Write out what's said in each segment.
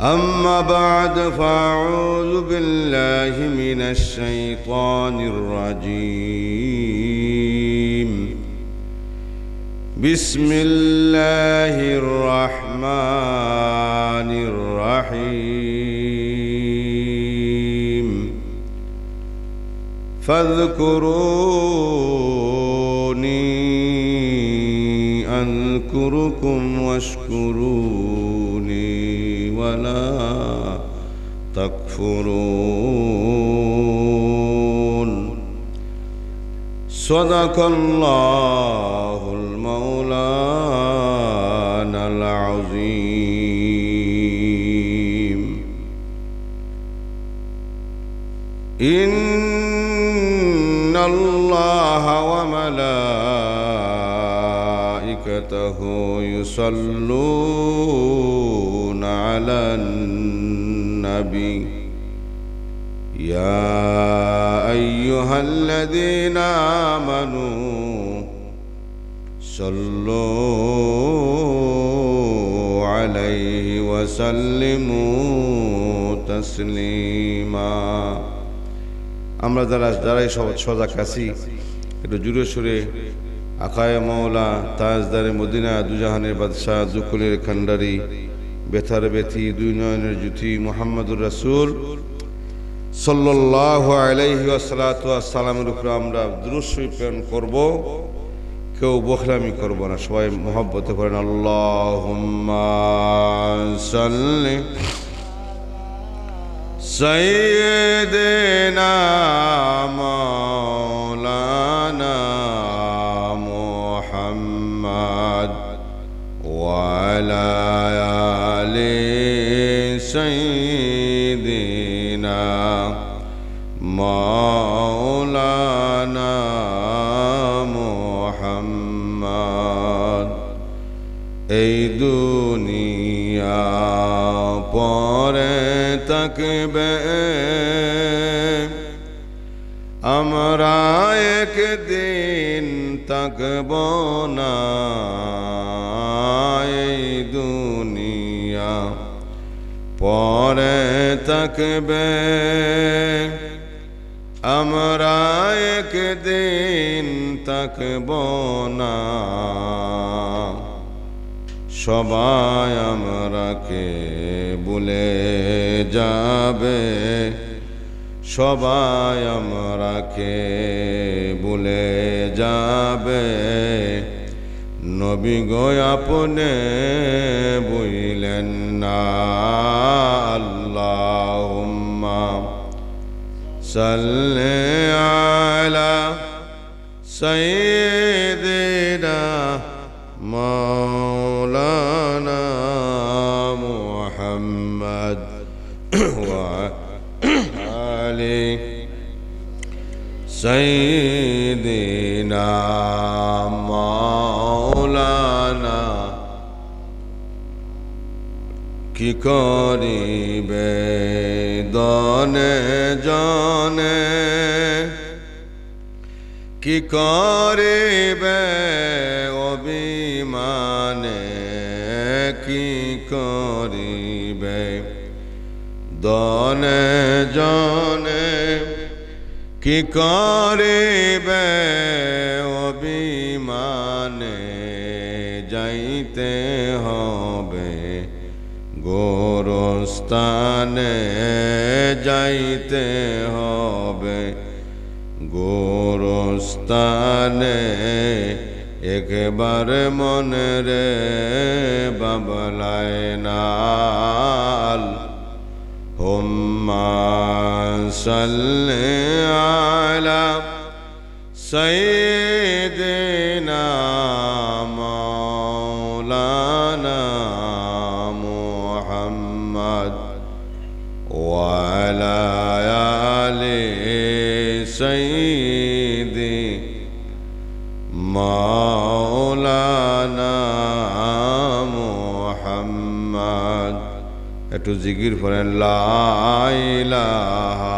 أما بعد فأعوذ بالله من الشيطان الرجيم. بسم الله الرحمن الرحيم. فاذكروني أذكركم واشكروني ولا تكفرون. صدق الله المولانا العظيم. إن الله وملائكته يصلون على النبي يا أيها الذين آمنوا صلوا عليه وسلموا تسليما আমরা যারা যারাই সজাগ আছি একটু জুড়ে সুরে আকায় মৌলা তাজদারে মদিনা, দুজাহানের বাদশাহ, জুকুলের খান্ডারি বেথার বেথি দুই নয়নের জুথি মোহাম্মদুর রাসুল। সল্লাহ আলাইহি উপরে আমরা দ্রুশ্বই প্রেরণ করব। কেউ বখলামি করব না, সবাই মহব্বতে করেন আল্লাহ সৈয়দেনা মৌলানা وعلى آل سيدنا مولانا محمد এই দুনিয়া পরে থাকবে আমরা একদিন থাকব না এই দুনিয়া। পরে থাকবে আমরা একদিন থাকব না। সবাই আমরাকে বলে যাবে। সবাই আমরাকে বলে যাবে। নবী গো, আপনে বুঝলেন না আল্লাহ সাল্লে আলা সৈদিনা মৌলানা মুহাম্মদ ওয়া আলী সৈদ মাওলানা কি করিবে দনে জনে? কি করিবে অভিমানে? কি করিবে দনে জনে? কি করিবে যেতে হবে। গোরস্থানে যাইতে হবে। গোরস্থানে একবার মনে রে বাবলায় নাল। হুম্মা সাল্লে আলা সাইয়ে محمد وعلى آل মাওলানা মুহাম্মদ একটু জিকির করেন লা ইলাহা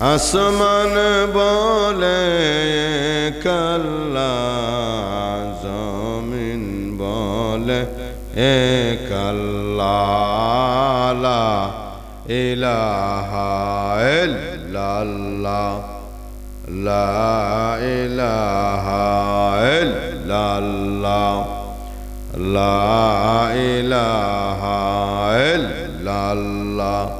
আসমান বলে কাল্লা জমিন বলে এ কাল্লা ইলাহা ইল্লাল্লাহ লা ইলাহা ইল্লাল্লাহ লা ইলাহা ইল্লাল্লাহ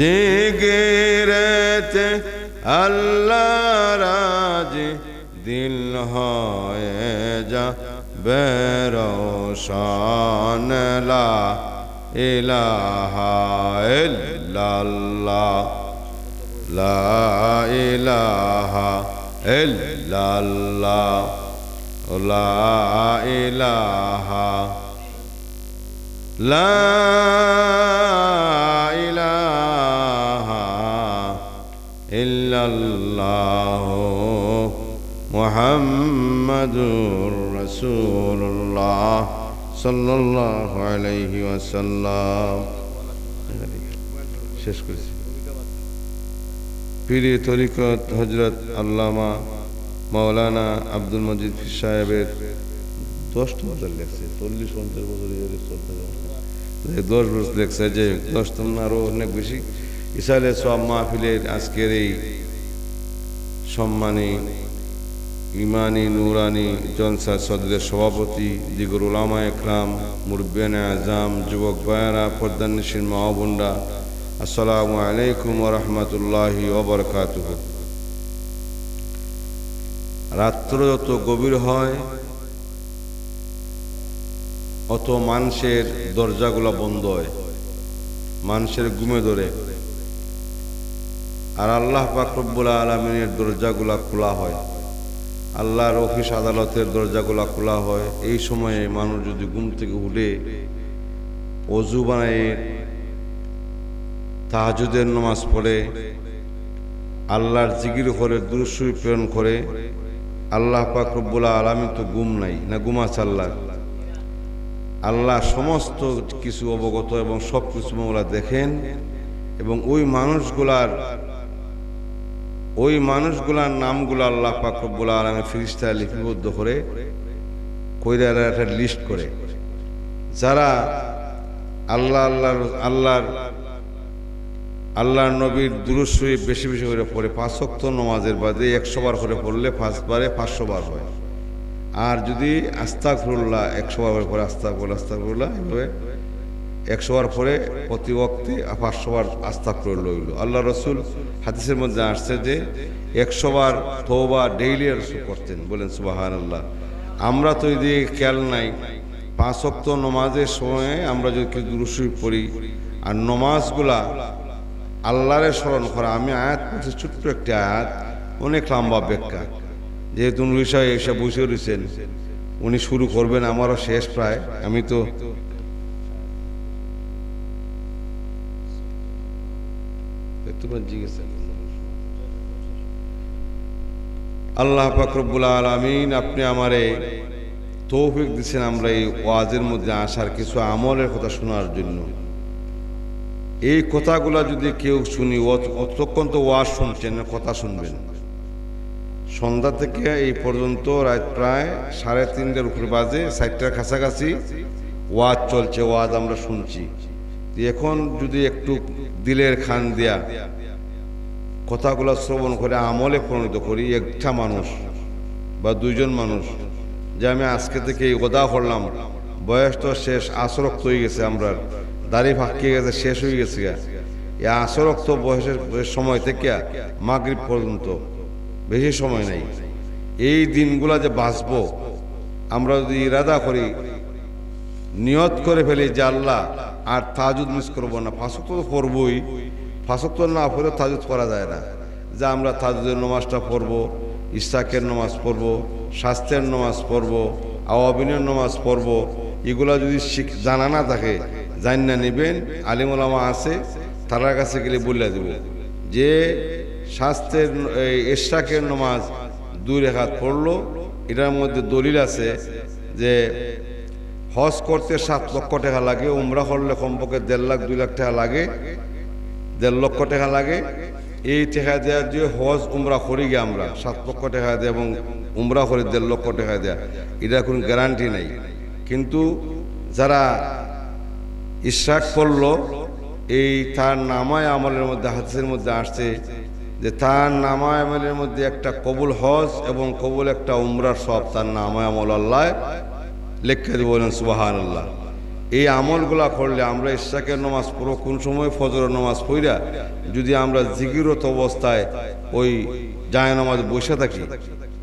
জিগিরেতে আল্লাহ রাজি দিল হয়ে যা বেরোশানলা ইলাহা ইল্লাল্লাহ। লা ইলাহা ইল্লাল্লাহ। লা ইলাহা। লা ইল্লাল্লাহ মুহাম্মাদুর রাসূলুল্লাহ সাল্লাল্লাহু আলাইহি ওয়াসাল্লাম। শেষ করেছি। পীরে তরিকত হজরত আল্লামা মাওলানা আব্দুল মজিদ সাহেবের দশটা বছর লেখছে, চল্লিশ, পঞ্চাশ বছর। দশ বছর লেখছে, যে দশ তো না আরও অনেক বেশি। ইসালে সব মাহফিলের আজকের এই সম্মানী ইমানি নুরানি জলসা সদরের সভাপতি, দিগর উলামা একরাম, মুরব্বিয়ান আজাম যুবক বায়ারা পর্দান্নিসীন মাহবুন্ডা আসসালামু আলাইকুম ওরহমতুল্লাহি ওবরকাত রাত্র যত গভীর হয়, অত মানুষের দরজাগুলো বন্ধ হয়। মানুষের ঘুমে ধরে। আর আল্লাহ পাকরব্বুল আলমিনের দরজাগুলা খোলা হয়। আল্লাহর অফিস আদালতের দরজাগুলা খোলা হয়। এই সময়ে মানুষ যদি ঘুম থেকে উঠে অজু বানায়, তাহাজুদের নামাজ পড়ে, আল্লাহর জিগির করে দুরুসুই প্রেরণ করে, আল্লাহ পাক রব্বুল আলমী তো গুম নাই না গুমাছে আল্লাহ আল্লাহ সমস্ত কিছু অবগত এবং সব কিছু ওরা দেখেন এবং ওই মানুষগুলার ওই মানুষগুলার নামগুলো আল্লাহ পাক রব্বুল আলমী ফিরিস্তা লিপিবদ্ধ করে কইরার একটা লিস্ট করে। যারা আল্লাহ আল্লাহর আল্লাহর আল্লাহর নবীর দুরুশ্বরী বেশি বেশি করে পড়ে পাঁচক্ত নমাজের বাদে একশো বার করে পড়লে পাঁচবারে পাঁচশো বার হয়। আর যদি আস্তাক একশো বার করে পরে আস্তাক ফুল আস্তাক এভাবে একশো বার পরে প্রতি অক্তে পাঁচশো বার আস্তাক করে লইল। আল্লাহ রসুল হাদিসের মধ্যে আসছে যে একশো বার থোবা ডেইলি রসুল করতেন। বলেন সুবাহান আল্লাহ আমরা তো এদিকে খেয়াল নাই। পাঁচ অক্ত নমাজের সময়ে আমরা যদি দুরুসুই পড়ি, আর নমাজগুলা আল্লাহরে স্মরণ করা, আমি আয়াত পড়ছি, ছোট্ট একটি আয়াত, অনেক লম্বা ব্যাখ্যা। যেহেতু উনি বিষয় এসে বসে রয়েছেন উনি শুরু করবেন, আমারও শেষ প্রায়। আমি তো তোমার আল্লাহ আলমিন, আপনি তৌফিক দিচ্ছেন আমরা এই ওয়াজের মধ্যে আসার কিছু আমলের কথা শোনার জন্য। এই কথাগুলা যদি কেউ শুনি অতক্ষণ তো ওয়াজ শুনছেন, কথা শুনবেন। সন্ধ্যা থেকে এই পর্যন্ত রাত প্রায় সাড়ে তিনটার উপরে বাজে সাতটার কাছাকাছি ওয়াজ চলছে, ওয়াজ আমরা শুনছি। এখন যদি একটু দিলের খান দিয়া কথাগুলো শ্রবণ করে আমলে পরিণত করি একটা মানুষ বা দুইজন মানুষ যে আমি আজকে থেকে ওদা করলাম, বয়স তো শেষ, আসরক্ত হয়ে গেছে আমরা, দাড়ি ফাঁকিয়ে গেছে, শেষ হয়ে গেছে। এই আসরক্ত বয়সের বয়সের সময় থেকে মাগরিব পর্যন্ত, বেশি সময় নেই এই দিনগুলা যে বাঁচবো, আমরা যদি ইরাদা করি, নিয়ত করে ফেলি যে আল্লাহ আর তাজুদ মিস করব না। ফাঁসক তো পড়বই। ফাঁসক তো না পড়ে তাজুদ করা যায় না। যে আমরা তাজুদের নমাজটা পড়ব ইস্তাকের নমাজ পড়ব, স্বাস্থ্যের নমাজ পড়ব আওয়াবিনের নমাজ পড়ব, এগুলা যদি শিখ জানা না থাকে জান না নেবেন, আলিমুলামা আছে তার কাছে গেলে বলে দেব। যে স্বাস্থ্যের ইশাকের নমাজ দুই রেখাত পড়ল, এটার মধ্যে দলিল আছে যে হজ করতে সাত লক্ষ টাকা লাগে, উমরা করলে কমপক্ষে দেড় লাখ, দুই লাখ টাকা লাগে। দেড় লক্ষ টাকা লাগে। এই টাকা দেওয়ার যে হজ, উমরা করি গে আমরা। সাত লক্ষ টাকা দেয় এবং উমরা করে দেড় লক্ষ টাকা দেয়া। এটা কোনো গ্যারান্টি নেই। কিন্তু যারা ইশরাক করল, এই তার নামায় আমলের মধ্যে, হাদিসের মধ্যে আসছে যে তার নামায় আমলের মধ্যে একটা কবুল হজ এবং কবুল একটা উমরার সব তার নামায় আমল আল্লাহ। লেখকে দেবো বলেন সুবাহান আল্লাহ এই আমলগুলা করলে আমরা ইশাকের নমাজ পড়ো কোন সময়? ফজরের নমাজ পড়া যদি আমরা জিগিরত অবস্থায় ওই জায় নামাজ বসে থাকি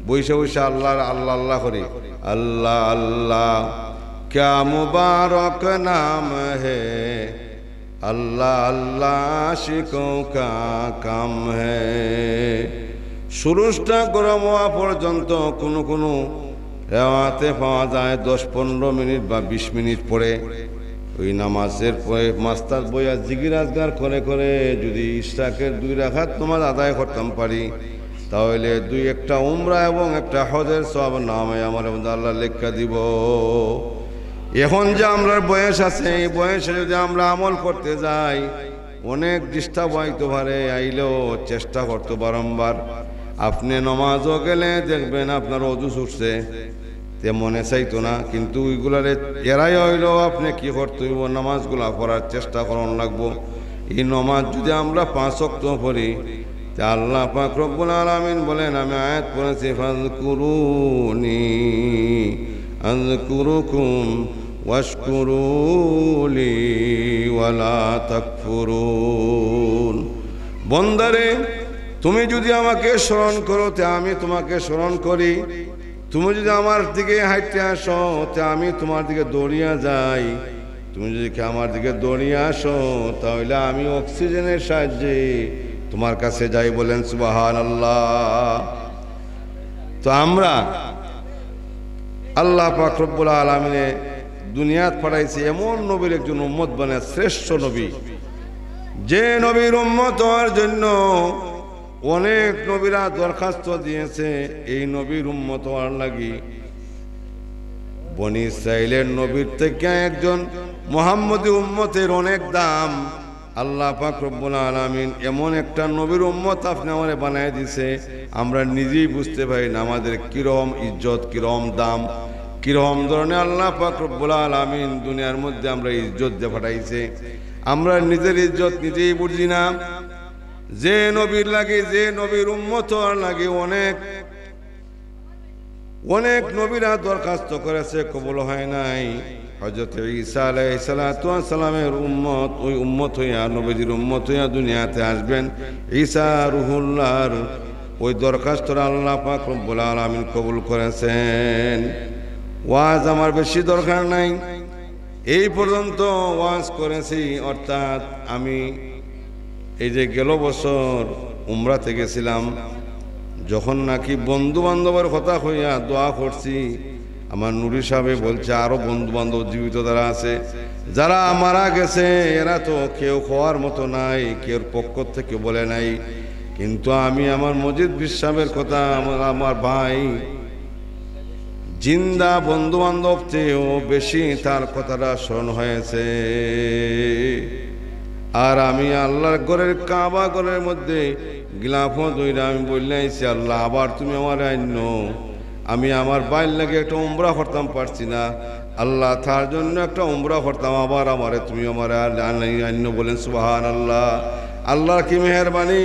বৈশে বৈশে আল্লাহ আল্লাহ আল্লাহ করে। আল্লাহ আল্লাহ, ক্যা মুবারক নাম হে? আল্লাহ আল্লাহ শিকো কা কাম হে? সুরুষ্টা গরম হওয়া পর্যন্ত কোনো কোনো রেওয়াতে পাওয়া যায় দশ পনেরো মিনিট বা বিশ মিনিট পরে। ওই নামাজের পরে মাস্তার বইয়া জিগির আজগার করে করে যদি ইশরাকের দুই রাখাত তোমার আদায় করতাম পারি, তাহলে দুই একটা উমরা এবং একটা হজের সব নামে আমার আল্লাহ লেখা দিব। এখন যে আমরা বয়স আছে, এই বয়সে যদি আমরা আমল করতে যাই, অনেক ডিস্টার্ব হইতে পারে, আইলেও চেষ্টা করতো বারংবার। আপনি নমাজও গেলে দেখবেন আপনার অজু ছুটছে। তে মনে চাইতো না, কিন্তু ওইগুলারে এরাই হইলেও আপনি কি করতে হইব? নামাজগুলা পড়ার চেষ্টা করন লাগবো। এই নমাজ যদি আমরা পাঁচ অক্ত পড়ি, তে আল্লাহ পাক আলামিন বলেন, আমি আয়াত পড়েছি ফাজকুরুনি আযকুরুকুম ওয়াশকুরু লি ওয়ালা তাকফুরুন। বন্দারে তুমি যদি আমাকে স্মরণ করো, তে আমি তোমাকে স্মরণ করি। তুমি যদি আমার দিকে হাঁটতে আসো, তে আমি তোমার দিকে দৌড়িয়া যাই। তুমি যদি আমার দিকে দৌড়িয়ে আসো, তাহলে আমি অক্সিজেনের সাহায্যে তোমার কাছে যাই বলেন সুবাহান আল্লাহ তো আমরা আল্লাহ পাক রব্বুল আলমিনে দুনিয়াত পাঠাইছে এমন নবীর একজন উম্মত বানায় শ্রেষ্ঠ নবী। যে নবীর উম্মত হওয়ার জন্য অনেক নবীরা দরখাস্ত দিয়েছে, এই নবীর উম্মত হওয়ার লাগি। বনি ইসরায়েলের নবীর থেকে একজন মোহাম্মদী উম্মতের অনেক দাম। আল্লাহ পাক রব্বুল আলামিন এমন একটা নবীর উম্মত আপনি আমারে বানায় দিছে, আমরা নিজেই বুঝতে পারি না আমাদের কিরম ইজ্জত কিরম দাম কিরম ধরনের আল্লাহ পাক রব্বুল আলামিন দুনিয়ার মধ্যে আমরা ইজ্জত দিয়ে পাঠাইছে আমরা নিজের ইজ্জত নিজেই বুঝি না। যে নবীর লাগে, যে নবীর উম্মত লাগে অনেক অনেক নবীরা দরখাস্ত করেছে, কবল হয় নাই। হজরত ঈসা আলাইসালামের উম্মত, ওই উম্মত হইয়া, নবীজির উম্মত হইয়া দুনিয়াতে আসবেন। ঈসা রুহুল্লাহর ওই দরখাস্তটা আল্লাহ পাক রব্বুল আলামিন কবুল করেছেন। ওয়াজ আমার বেশি দরকার নাই। এই পর্যন্ত ওয়াজ করেছি, অর্থাৎ আমি এই যে গেল বছর উমরাতে গেছিলাম যখন নাকি বন্ধু বান্ধবের কথা হইয়া দোয়া করছি, আমার নুরি সাহেব বলছে, আরও বন্ধু বান্ধব জীবিত যারা আছে, যারা মারা গেছে, এরা তো কেউ খাওয়ার মতো নাই, কেউ পক্ষ থেকে বলে নাই। কিন্তু আমি আমার মজিদ বিশ্বাসের কথা, আমার আমার ভাই জিন্দা বন্ধু বান্ধব চেয়েও বেশি তার কথাটা স্মরণ হয়েছে। আর আমি আল্লাহর ঘরের কাবা ঘরের মধ্যে গিলাফ দইরা আমি বললাইছি আল্লাহ, আবার তুমি আমার আইন আমি আমার বাইর লাগে একটা উমরা করতাম, পারছি না। আল্লাহ তার জন্য একটা উমরা করতাম, আবার আমারে তুমি আমার আইন বলেন সুবাহান আল্লাহ আল্লাহর কি মেহরবানি?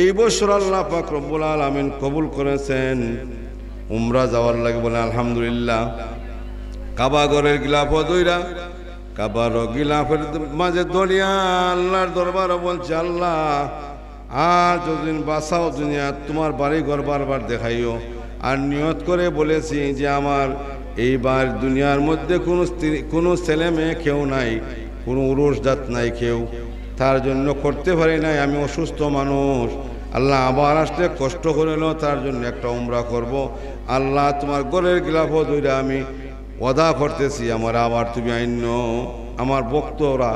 এই বছর আল্লাহ পাক রব্বুল আলামিন কবুল করেছেন। উমরা যাওয়ার লাগে বলে, আলহামদুলিল্লাহ। কাবা ঘরের গিলাফ দইরা কাবার গিলাফের মাঝে দরিয়া, আল্লাহর দরবার বলছে, আল্লাহ আর যতদিন বাসাও দুনিয়া, তোমার বাড়ি ঘর বারবার দেখাইও। আর নিয়ত করে বলেছি যে, আমার এইবার দুনিয়ার মধ্যে কোনো স্ত্রী, কোনো ছেলে মেয়ে কেউ নাই, কোনো উরুষ জাত নাই কেউ। তার জন্য করতে পারি নাই, আমি অসুস্থ মানুষ। আল্লাহ আবার আসলে কষ্ট করে তার জন্য একটা উমরা করব। আল্লাহ তোমার গোলের গিলাফ দইরা আমি ওদা করতেছি, আমার আবার তুমি আইন আমার বক্তরা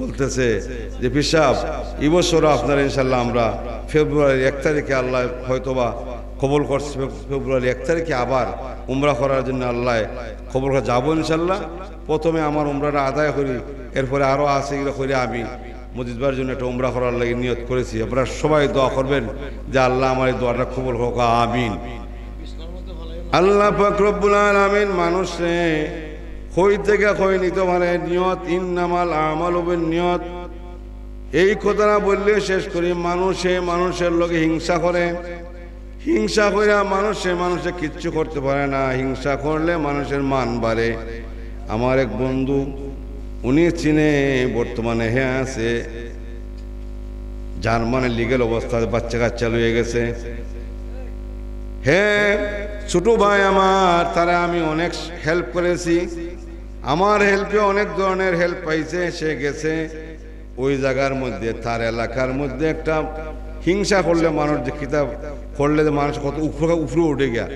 বলতেছে যে পিসাব এই বছর আপনার ইনশাল্লাহ আমরা ফেব্রুয়ারির এক তারিখে আল্লাহ হয়তোবা কবল করছে ফেব্রুয়ারি এক তারিখে আবার উমরা করার জন্য আল্লাহ খবর করে যাব ইনশাল্লাহ প্রথমে আমার উমরাটা আদায় করি, এরপরে আরও আছে এগুলো করে আমি মজিদবার জন্য একটা উমরা করার লাগে নিয়ত করেছি। আপনারা সবাই দোয়া করবেন যে, আল্লাহ আমার এই দোয়াটা খবর হোক, আমিন। আল্লাহ ফকরবুল আলমিন মানুষে হই থেকে হই নিতে পারে, নিয়ত ইন্নামাল আমাল নিয়ত। এই কথাটা বললে শেষ করি, মানুষে মানুষের লোকে হিংসা করে। হিংসা করে মানুষে মানুষে কিচ্ছু করতে পারে না, হিংসা করলে মানুষের মান বাড়ে। আমার এক বন্ধু, উনি চীনে বর্তমানে হ্যাঁ আছে, জার্মানের লিগেল অবস্থা বাচ্চা কাচ্চা লয়ে গেছে। হ্যাঁ ছোট ভাই আমার, তারা আমি অনেক হেল্প করেছি। আমার হেল্পে অনেক ধরনের হেল্প পাইছে, সে গেছে ওই জায়গার মধ্যে, তার এলাকার মধ্যে একটা হিংসা করলে মানুষ যে কিতাব করলে মানুষ কত উপরে উপরে উঠে গিয়া।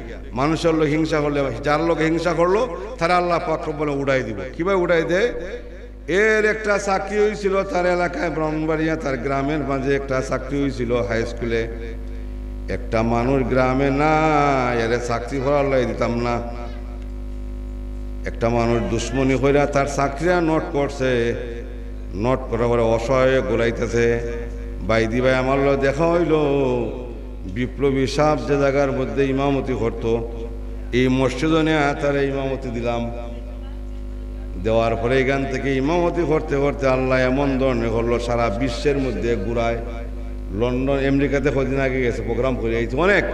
মানুষের লোক হিংসা করলে, যার লোক হিংসা করল, তারা আল্লাহ পাক বলে উড়াই দিব। কীভাবে উড়াই দেয় এর একটা চাকরি হয়েছিল তার এলাকায় ব্রাহ্মণবাড়িয়া, তার গ্রামের মাঝে একটা চাকরি হয়েছিল হাই স্কুলে একটা মানুষ গ্রামে না এর চাকরি করার লাগে দিতাম না। একটা মানুষ দুশ্মনী কইরা তার চাকরিয়া নোট করছে। নোট করা করে অসহায় গোলাইতেছে। বাইদি ভাই আমার দেখা হইল, বিপ্লবী সাপ যে জায়গার মধ্যে ইমামতি করতো, এই মসজিদ নিয়ে তার ইমামতি দিলাম। দেওয়ার পরে এখান থেকে ইমামতি করতে করতে আল্লাহ এমন ধরনের করল, সারা বিশ্বের মধ্যে ঘুরায়। লন্ডন, আমেরিকাতে কদিন আগে গেছে প্রোগ্রাম করে গেছে অনেক।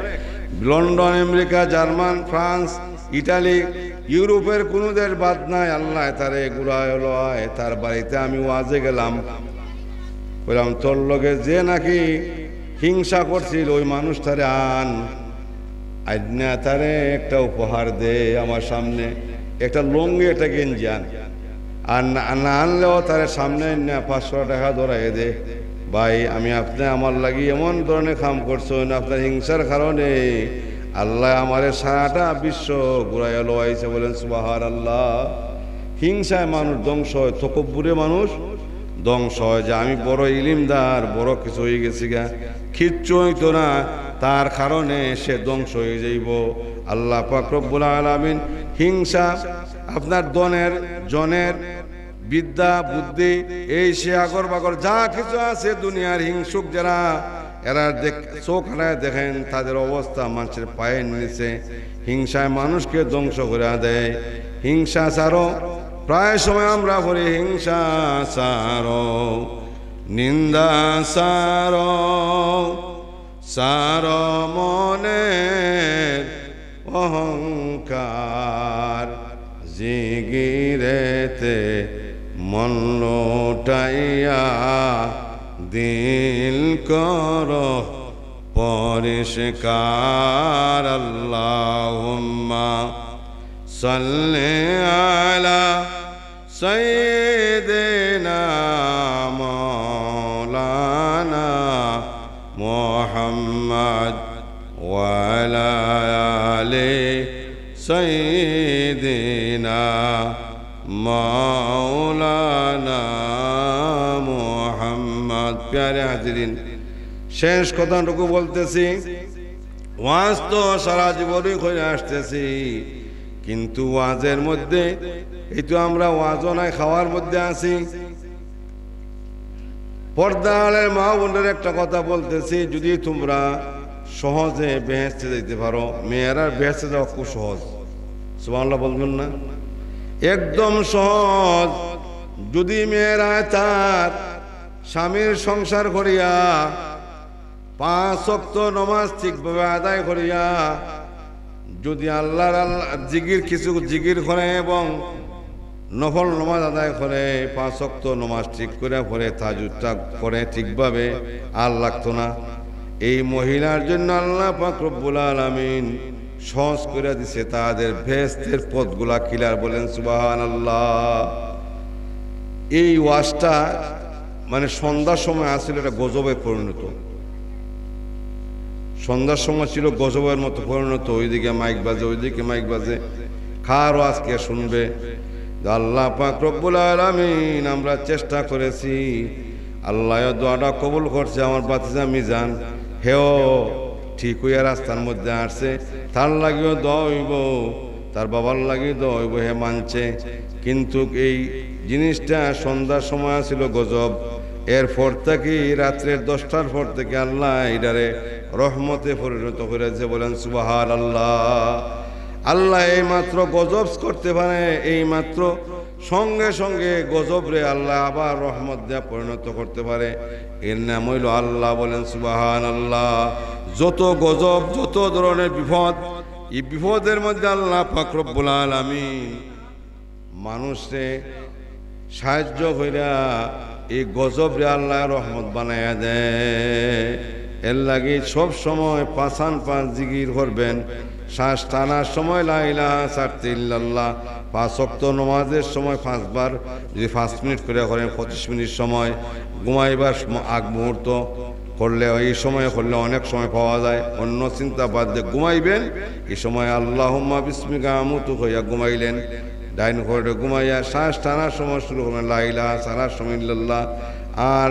London, America, German, France, Italy, ইউরোপের কোনো দেশ বাদ নাই। আল্লাহ তারে ঘুরায় লয় তার বাড়িতে আমি ওয়াজে গেলাম। বললাম, তোর লগে যে নাকি হিংসা করছিল, ওই মানুষ তারে আন। আজনা তারে একটা উপহার দে আমার সামনে, একটা লঙ্গি, একটা গেঞ্জি আন। আর না না আনলেও তার সামনে পাঁচশো টাকা ধরাই দে। ভাই, আমি আপনি আমার লাগি এমন ধরনের কাম করছেন আপনার হিংসার কারণে। আল্লাহ আমারে সারাটা বিশ্ব ঘুরাই লোয়াইছে বলেন সুবাহার আল্লাহ হিংসায় মানুষ ধ্বংস হয়, তকব্বুরে মানুষ ধ্বংস হয়। যে আমি বড় ইলিমদার, বড় কিছু হয়ে গেছি গা, কিচ্ছু হইতো না, তার কারণে সে ধ্বংস হয়ে যাইব। আল্লাহ পাকরবুল আলমিন হিংসা আপনার দনের জনের বিদ্যা, বুদ্ধি, এই সে আগর বাগর যা কিছু আছে দুনিয়ার হিংসুক যারা, এরা চোখ দেখেন তাদের অবস্থা মানুষের পায়ে নিয়েছে হিংসায় মানুষকে ধ্বংস করে দেয়। হিংসা ছাড়ো, প্রায় সময় আমরা বলি হিংসা সারো নিন্দা সারো সার মনের অহংকার। জিগিরেতে মন লোটাইয়া দিল কর পরিষ্কার আল্লাহুম্মা সাল্লি আলা সাইয়্যিদিনা মাওলানা মুহাম্মদ সাইয়্যিদিনা প্যারে হাজিরিন, শেষ কথাটুকু বলতেছি। ওয়াজ তো সারা জীবনই করে আসতেছি, কিন্তু ওয়াজের মধ্যে, এই তো আমরা ওয়াজও নাই, খাওয়ার মধ্যে আছি। পর্দালের মা বোনের একটা কথা বলতেছি, যদি তোমরা সহজে বেহেস্তে যেতে পারো, মেয়েরা বেহেস্তে যাওয়া খুব সহজ। সুবহানাল্লাহ বলবেন না? একদম সহজ। যদি মেয়েরা তার স্বামীর সংসার করিয়া, পাঁচ অক্ত নমাজ ঠিকভাবে আদায় করিয়া, যদি আল্লাহর আল্লাহ জিগির কিছু জিগির করে এবং নফল নমাজ আদায় করে, পাঁচ অক্ত নমাজ ঠিক করে পরে তাজুদটা করে ঠিকভাবে, আর লাগতো না। এই মহিলার জন্য আল্লাহ পাক আলামিন সহজ করে দিছে তাদের ভেস্তের পথগুলা কিলার বলেন সুবাহান আল্লাহ এই ওয়াজটা মানে সন্ধ্যার সময় আসলে, এটা গজবে পরিণত। সন্ধ্যার সময় ছিল গজবের মতো পরিণত, ওইদিকে মাইক বাজে, ওইদিকে মাইক বাজে। খার খারও আজকে শুনবে? আল্লাহ পাক রব্বুল আলামিন, আমরা চেষ্টা করেছি। আল্লাহ দোয়াটা কবুল করছে, আমার বাতিজা মিজান। হেও ঠিক হইয়া রাস্তার মধ্যে আসছে। তার লাগিও দইব তার বাবার লাগিও দইব হে মানছে। কিন্তু এই জিনিসটা সন্ধ্যার সময় ছিল গজব। এর এরপর থেকে রাত্রের দশটার পর থেকে আল্লাহ এটারে রহমতে পরিণত করেছে বলেন সুবাহার আল্লাহ আল্লাহ এই মাত্র গজব করতে পারে এই মাত্র সঙ্গে সঙ্গে গজব রে আল্লাহ আবার রহমত দেয়া পরিণত করতে পারে। এর নাম হইল আল্লাহ বলেন সুবাহান আল্লাহ যত গজব, যত ধরনের বিপদ, এই বিপদের মধ্যে আল্লাহ ফাকরবুল আলমিন মানুষে সাহায্য কইরা এই গজব রে আল্লাহ রহমত বানাইয়া দেয়। এর লাগে সব সময় পাঁচান পাঁচ জিগির করবেন। শ্বাস টানার সময় লাইলা সারতে পাঁচ অক্ত নমাজের সময় পাঁচবার, যদি পাঁচ মিনিট করে করেন, পঁচিশ মিনিট সময়, ঘুমাইবার আগ মুহূর্ত করলে, এই সময় করলে অনেক সময় পাওয়া যায়। অন্য চিন্তা বাদ দিয়ে ঘুমাইবেন। এই সময় আল্লাহ বিস্মিকা আমুতু হইয়া ঘুমাইলেন। ডাইন ঘরে ঘুমাইয়া শ্বাস টানার সময় শুরু করবেন লাইলা সারা সময় ইল্লাল্লাহ আর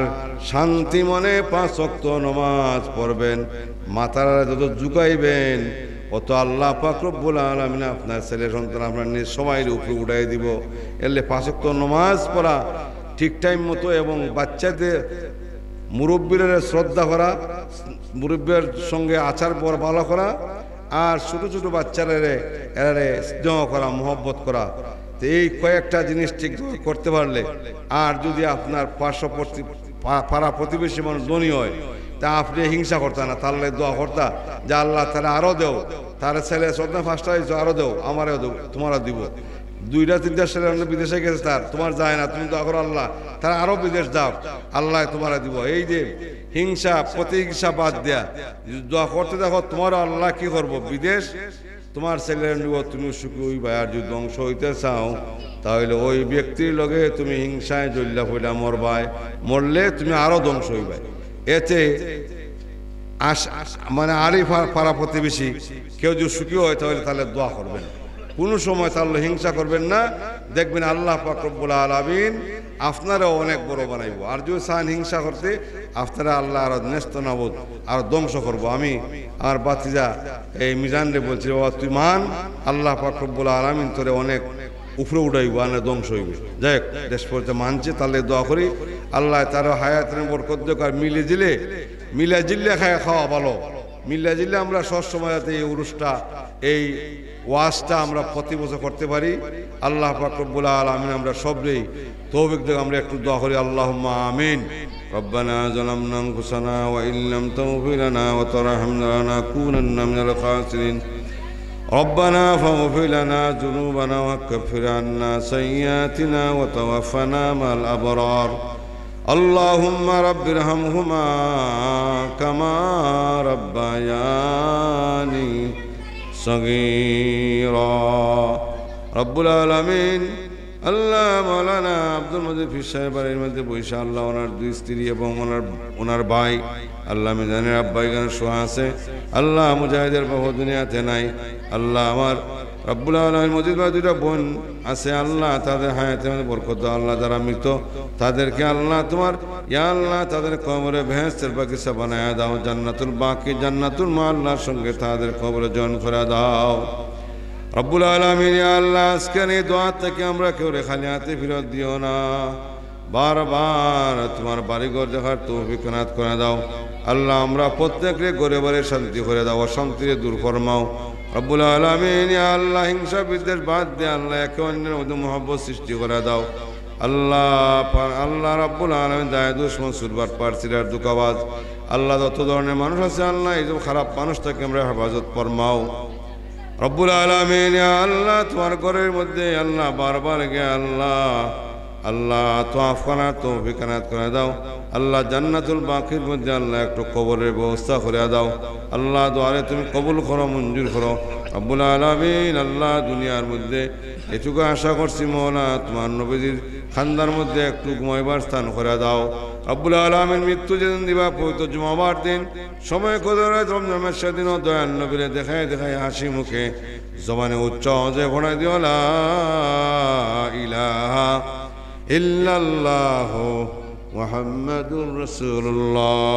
শান্তি মনে পাঁচ অক্ত নমাজ পড়বেন। মাথার যত ঝুঁকাইবেন অত আল্লাহ পাকরব্বুল আলমিন আপনার ছেলে সন্তান আপনার নিজ সময়ের উপরে উঠাই দিব। এলে পাঁচ অক্ত নমাজ পড়া ঠিক টাইম মতো এবং বাচ্চাদের মুরব্বীর শ্রদ্ধা করা মুরব্বীর সঙ্গে আচার পর ভালো করা আর ছোট ছোট বাচ্চারা এরারে স্নেহ করা, মোহব্বত করা। তো এই কয়েকটা জিনিস ঠিক করতে পারলে আর যদি আপনার পার্শ্ববর্তী পাড়া প্রতিবেশী মানুষ ধনী হয় তা আপনি হিংসা করতে না তাহলে দোয়া করতা যে আল্লাহ তারা আরও দেও, তার ছেলে শ্রদ্ধা ফার্স্ট হয়েছে আরও দেও, আমারও দেও, তোমারও দিব। দুইটা তিনটা ছেলে বিদেশে গেছে তার, তোমার যায় না, তুমি দোয়া করো আল্লাহ, তারা আরও বিদেশ যাও, আল্লাহ তোমারা দিব। এই যে হিংসা, প্রতিহিংসা বাদ দেয়া, দোয়া করতে দেখো তোমার আল্লাহ কি করব, বিদেশ? তোমার ছেলের নিব তুমি সুখী হইবা, আর যদি ধ্বংস হইতে চাও, তাহলে ওই ব্যক্তির লগে তুমি হিংসায় জল্লা ফইলা মরবাই মরলে তুমি আরও ধ্বংস হইবাই এতে আস মানে আরই পাড়া প্রতিবেশী, কেউ যদি সুখী হয় তাহলে তাহলে দোয়া করবেন। কোনো সময় তাহলে হিংসা করবেন না। দেখবেন আল্লাহ পাকরবুল আলমিন আপনারাও অনেক বড় বানাইব। আর যদি চান হিংসা করতে, আপনারা আল্লাহ আর ন্যস্ত নাবোধ আর ধ্বংস করব। আমি আমার বাতিজা এই মিজান রে বলছি, বাবা, তুই মান। আল্লাহ পাকরবুল আলমিন তোরে অনেক উপরে উঠাইব আর না ধ্বংস হইবে যাই হোক, দেশ পড়তে মানছে তাহলে দোয়া করি আল্লাহ তারও হায়াতের বরকত দেখ আর মিলে জিলে মিলা জিল্লে খায় খাওয়া ভালো মিল্লা জিল্লে আমরা সবসময় যাতে এই উরুসটা এই ওয়াজটা আমরা প্রতি বছর করতে পারি আল্লাহ ফাকরবুল আলমিন আমরা সবরেই তৌফিক দেখ আমরা একটু দোয়া করি আল্লাহ আমিন ربنا ظلمنا انفسنا وان لم تغفر لنا وترحمنا لنكونن من الخاسرين ربنا فاغفر لنا ذنوبنا وكفر عنا سيئاتنا وتوفنا مع الابرار اللهم رب ارحمهما كما ربياني صغيرا رب العالمين আল্লাহ মৌলানা আব্দুল মজিদ ফির সাহেব বাড়ির মধ্যে বৈশা আল্লাহ ওনার দুই স্ত্রী এবং ওনার ওনার ভাই আল্লাহ মিজানের আব্বাই গান শোয়া আছে আল্লাহ মুজাহিদের বাবু দুনিয়াতে নাই আল্লাহ আমার রব্বুল আলমের মজিদ ভাই দুইটা বোন আছে, আল্লাহ তাদের হায়াতে বরকত আল্লাহ যারা মৃত, তাদেরকে আল্লাহ তোমার, ইয়া আল্লাহ তাদের কবরে ভেঁসের বাগিচা বানায় দাও, জান্নাতুল বাকি, জান্নাতুল মা আল্লাহর সঙ্গে তাদের কবরে জন করে দাও। রব্বুল আলমিন আল্লাহ আজকের এই দোয়া থেকে আমরা কেউ রে খালি হাতে ফেরত দিও না। বারবার তোমার বাড়িঘর দেখার তৌফিক নাত করে দাও। আল্লাহ আমরা প্রত্যেকে ঘরে ঘরে শান্তি করে দাও অশান্তিরে দূর ফরমাও। রব্বুল আলমিন আল্লাহ, হিংসা, বিদ্বেষ বাদ দিয়ে আল্লাহ, একে অন্যের মধ্যে মহব্বত সৃষ্টি করে দাও। আল্লাহ আল্লাহ রাব্বুল আলমিন দায়, দুশ্মন, সুরবার পার্সিরার দুকাবাজ আল্লাহ যত ধরনের মানুষ আছে, আল্লাহ, এই খারাপ মানুষটাকে আমরা হেফাজত ফরমাও। রব্বুল আলমিন আল্লাহ, তোমার ঘরের মধ্যে আল্লাহ বারবার গে আল্লাহ আল্লাহ তো আফকানা তো ফিকানাত করে দাও। আল্লাহ জান্নাতুল বাকির মধ্যে আল্লাহ একটু কবরের ব্যবস্থা করে দাও। আল্লাহ দোয়ারে তুমি কবুল করো, মঞ্জুর করো। রব্বুল আলমিন আল্লাহ দুনিয়ার মধ্যে এটুকু আশা করছি মৌলা, তোমার নবীজির খান্দার মধ্যে একটু ঘুমাইবার স্থান করে দাও। রব্বুল আলমের মৃত্যু যেদিন দিবা, পবিত্র জুমাবার দিন। সময় কদরে রমজামের সেদিনও দয়াল নবীরে দেখায় দেখায় হাসি মুখে জবানে উচ্চ যে ভোড়াই দিও, লা ইলাহা ইল্লাল্লাহ। মুহাম্মাদুর রাসূলুল্লাহ